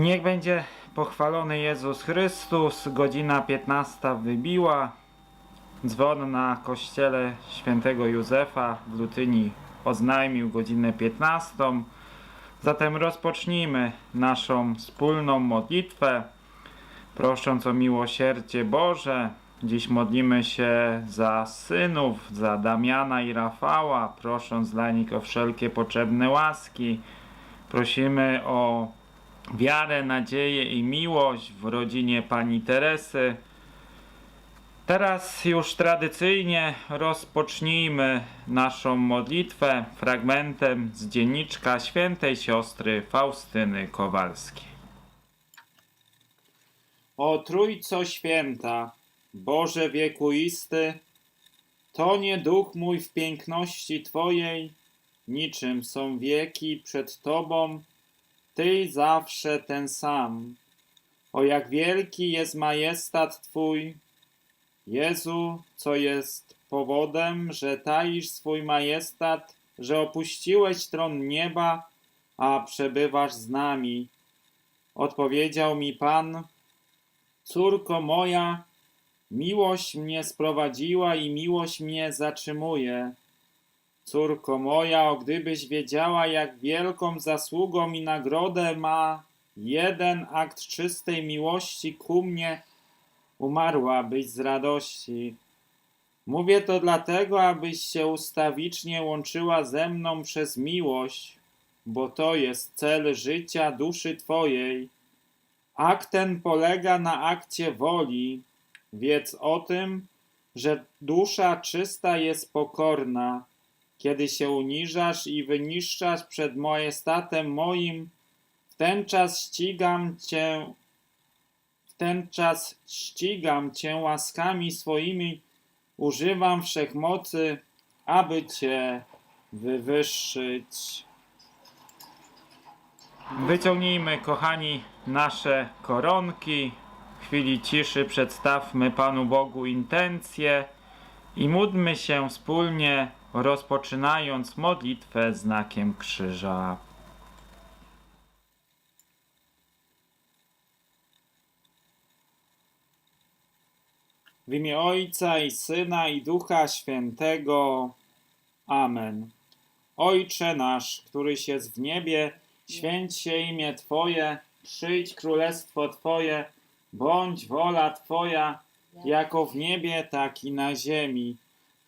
Niech będzie pochwalony Jezus Chrystus. Godzina 15 wybiła. Dzwon na kościele świętego Józefa w Lutyni oznajmił godzinę 15. Zatem rozpocznijmy naszą wspólną modlitwę, prosząc o miłosierdzie Boże. Dziś modlimy się za synów, za Damiana i Rafała, prosząc dla nich o wszelkie potrzebne łaski. Prosimy o wiarę, nadzieję i miłość w rodzinie pani Teresy. Teraz już tradycyjnie rozpocznijmy naszą modlitwę fragmentem z dzienniczka świętej siostry Faustyny Kowalskiej. O Trójco Święta, Boże wiekuisty, to nie duch mój w piękności Twojej, niczym są wieki przed Tobą, Ty zawsze ten sam. O jak wielki jest majestat Twój, Jezu, co jest powodem, że taisz swój majestat, że opuściłeś tron nieba, a przebywasz z nami. Odpowiedział mi Pan, córko moja, miłość mnie sprowadziła i miłość mnie zatrzymuje. Córko moja, o gdybyś wiedziała, jak wielką zasługą i nagrodę ma jeden akt czystej miłości ku mnie, umarłabyś z radości. Mówię to dlatego, abyś się ustawicznie łączyła ze mną przez miłość, bo to jest cel życia duszy Twojej. Akt ten polega na akcie woli. Wiedz o tym, że dusza czysta jest pokorna. Kiedy się uniżasz i wyniszczasz przed majestatem moim, w ten czas ścigam cię w ten czas ścigam Cię łaskami swoimi, używam wszechmocy, aby Cię wywyższyć. Wyciągnijmy, kochani, nasze koronki. W chwili ciszy przedstawmy Panu Bogu intencje i módlmy się wspólnie, rozpoczynając modlitwę znakiem krzyża. W imię Ojca i Syna i Ducha Świętego. Amen. Ojcze nasz, któryś jest w niebie, święć się imię Twoje, przyjdź królestwo Twoje, bądź wola Twoja, jako w niebie, tak i na ziemi.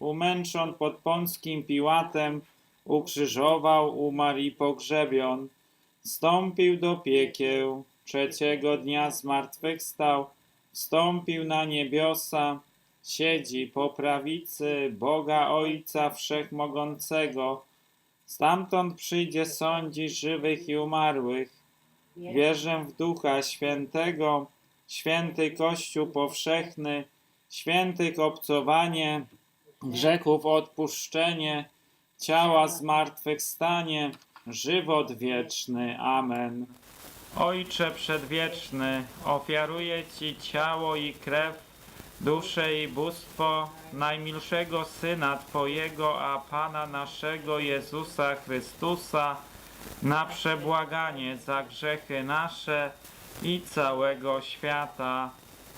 umęczon pod Pąckim Piłatem, ukrzyżował, umarł i pogrzebion, wstąpił do piekieł, trzeciego dnia zmartwychwstał, wstąpił na niebiosa, siedzi po prawicy Boga Ojca Wszechmogącego, stamtąd przyjdzie sądzić żywych i umarłych. Wierzę w Ducha Świętego, święty Kościół powszechny, świętych obcowanie, grzechów odpuszczenie, ciała zmartwychwstanie, żywot wieczny. Amen. Ojcze Przedwieczny, ofiaruję Ci ciało i krew, duszę i bóstwo najmilszego Syna Twojego, a Pana naszego Jezusa Chrystusa, na przebłaganie za grzechy nasze i całego świata.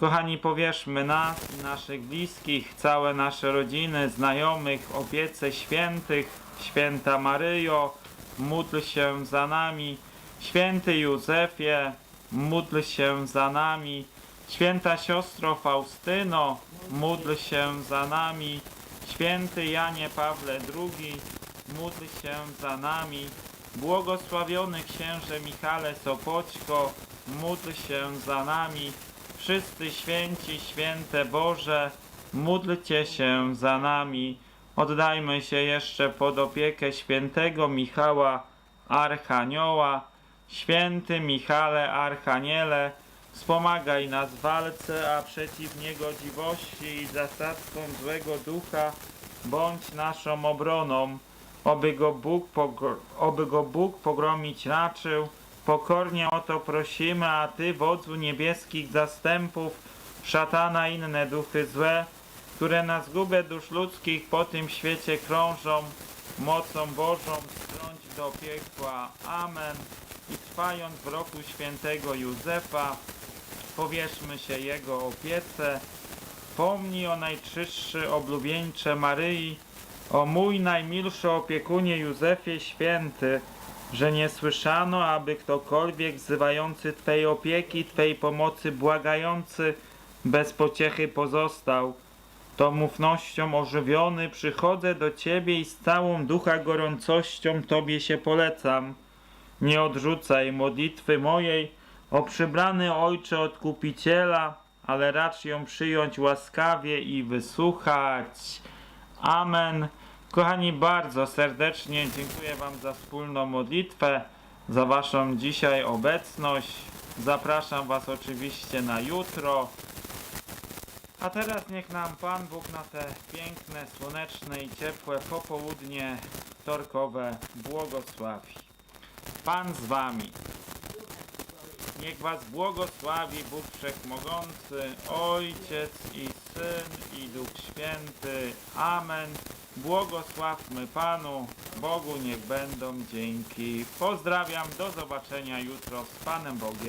Kochani, powierzmy nas i naszych bliskich, całe nasze rodziny, znajomych, opiece świętych, święta Maryjo, módl się za nami, święty Józefie, módl się za nami, święta siostro Faustyno, módl się za nami, święty Janie Pawle II, módl się za nami, błogosławiony księże Michale Sopoćko, módl się za nami, Wszyscy święci, święte Boże, módlcie się za nami. Oddajmy się jeszcze pod opiekę świętego Michała Archanioła. Święty Michale Archaniele, wspomagaj nas w walce, a przeciw niegodziwości i zasadzkom złego ducha bądź naszą obroną, oby go Bóg, pogr- oby go Bóg pogromić raczył. Pokornie o to prosimy, a Ty, wodzu niebieskich zastępów, szatana inne duchy złe, które na zgubę dusz ludzkich po tym świecie krążą, mocą Bożą strąć do piekła. Amen. I trwając w roku świętego Józefa, powierzmy się Jego opiece. Pomnij o najczystszy oblubieńcze Maryi, O mój najmilszy opiekunie Józefie święty, że nie słyszano, aby ktokolwiek wzywający Twej opieki, Twej pomocy, błagający, bez pociechy pozostał. Tą ufnością ożywiony przychodzę do Ciebie i z całą ducha gorącością Tobie się polecam. Nie odrzucaj modlitwy mojej, o przybrany Ojcze Odkupiciela, ale racz ją przyjąć łaskawie i wysłuchać. Amen. Kochani, bardzo serdecznie dziękuję Wam za wspólną modlitwę, za Waszą dzisiaj obecność. Zapraszam Was oczywiście na jutro. A teraz niech nam Pan Bóg na te piękne, słoneczne i ciepłe popołudnie wtorkowe błogosławi. Pan z Wami. Niech Was błogosławi Bóg Wszechmogący, Ojciec i Syn i Duch Święty. Amen. Błogosławmy Panu, Bogu niech będą dzięki. Pozdrawiam, do zobaczenia jutro z Panem Bogiem.